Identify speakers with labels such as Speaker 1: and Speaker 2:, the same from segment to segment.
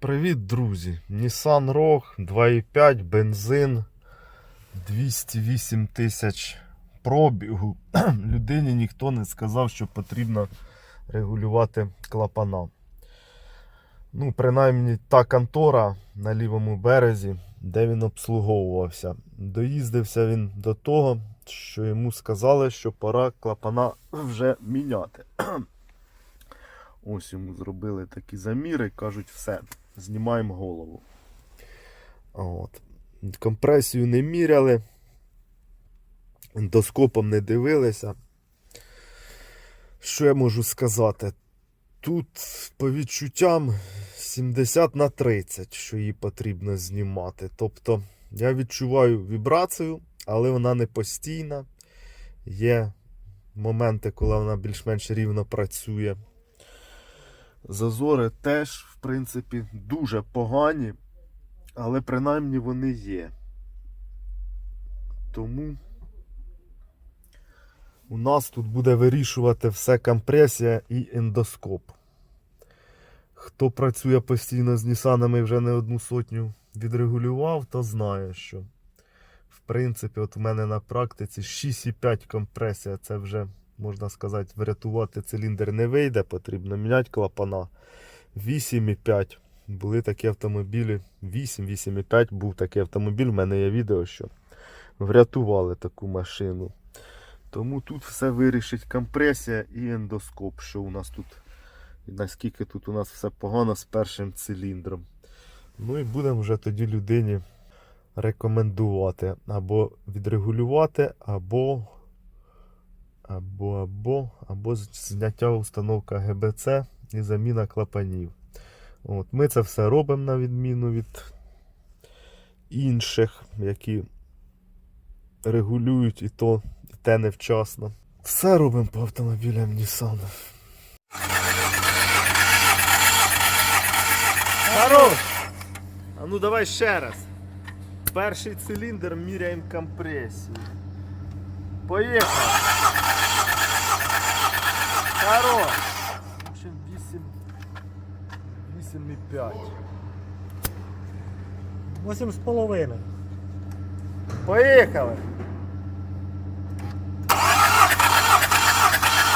Speaker 1: Привіт, друзі! Nissan Rogue 2.5 бензин 208 тисяч пробігу. Людині ніхто не сказав, що потрібно регулювати клапана. Ну, принаймні та контора на лівому березі, де він обслуговувався. Доїздився він до того, що йому сказали, що пора клапана вже міняти. Ось йому зробили такі заміри, кажуть, все, знімаємо голову. От. Компресію не міряли, ендоскопом не дивилися. Що я можу сказати? Тут по відчуттям 70 на 30, що її потрібно знімати. Тобто я відчуваю вібрацію, але вона не постійна. Є моменти, коли вона більш-менш рівно працює. Зазори теж, в принципі, дуже погані, але принаймні вони є. Тому у нас тут буде вирішувати все компресія і ендоскоп. Хто працює постійно з Нісанами вже не одну сотню відрегулював, то знає, що в принципі, от у мене на практиці 6,5 компресія. Це вже, можна сказати, врятувати циліндр не вийде, потрібно міняти клапана. 8,5. Були такі автомобілі. 8-8,5 був такий автомобіль. У мене є відео, що врятували таку машину. Тому тут все вирішить компресія і ендоскоп, що у нас тут, наскільки тут у нас все погано з першим циліндром. Ну і будемо вже тоді людині рекомендувати або відрегулювати, або або, або, або зняття установка ГБЦ і заміна клапанів. От, Ми це все робимо на відміну від інших, які регулюють і то, і те невчасно. Все робимо по автомобілям Nissan. Хорош! А ну давай ще раз. Перший циліндр міряємо компресію. Поїхали! Хорош! В общем, 8, 8,5.
Speaker 2: Восемь з половиною.
Speaker 1: Поїхали!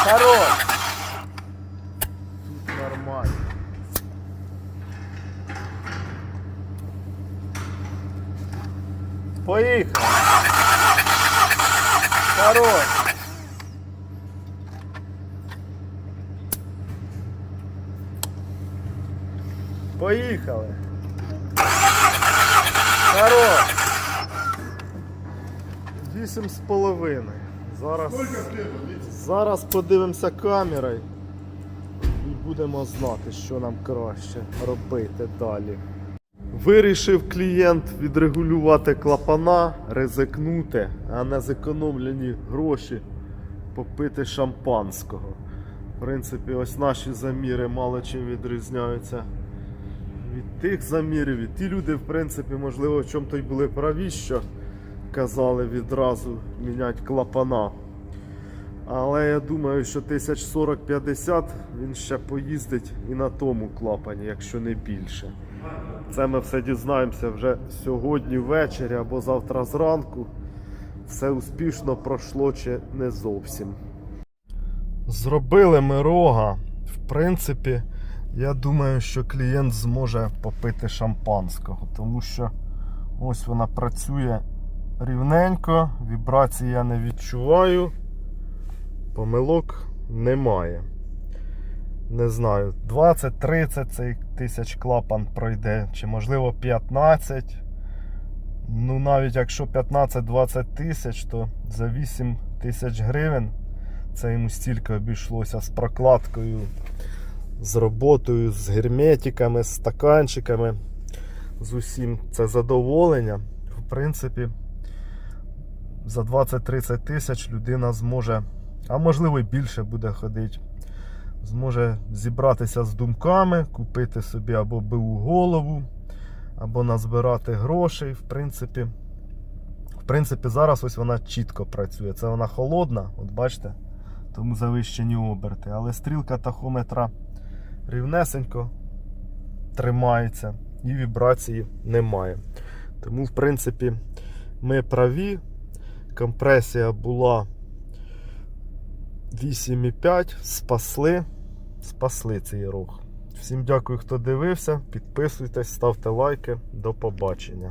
Speaker 1: Хорош! Тут нормально. Поїхали! Хорош! Поїхали! Хорош! Вісім з половиною. Зараз, зараз подивимося камерою і будемо знати, що нам краще робити далі. Вирішив клієнт відрегулювати клапана, ризикнути, а на зекономлені гроші попити шампанського. В принципі, ось наші заміри мало чим відрізняються від тих замірів. І ті люди, в принципі, можливо, в чому то й були праві, що казали відразу міняти клапана. Але я думаю, що 1040-50 він ще поїздить і на тому клапані, якщо не більше. Це ми все дізнаємося вже сьогодні ввечері або завтра зранку. Все успішно пройшло чи не зовсім. Зробили ми рога. В принципі, я думаю, що клієнт зможе попити шампанського, тому що ось вона працює рівненько, вібрації я не відчуваю, помилок немає. Не знаю, 20-30 цей тисяч клапан пройде, чи можливо 15. Ну, навіть якщо 15-20 тисяч, то за 8 тисяч гривень це йому стільки обійшлося з прокладкою, з роботою, з герметиками, з стаканчиками. З усім це задоволення. В принципі, за 20-30 тисяч людина зможе, а можливо і більше буде ходити, зможе зібратися з думками, купити собі або биву голову, або назбирати грошей. В принципі, в принципі, зараз ось вона чітко працює. Це вона холодна, от бачите, тому завищені оберти. Але стрілка тахометра рівнесенько тримається і вібрації немає. Тому, в принципі, ми праві. Компресія була 8,5. Спасли. Спасли цей рух. Всім дякую, хто дивився. Підписуйтесь, ставте лайки. До побачення.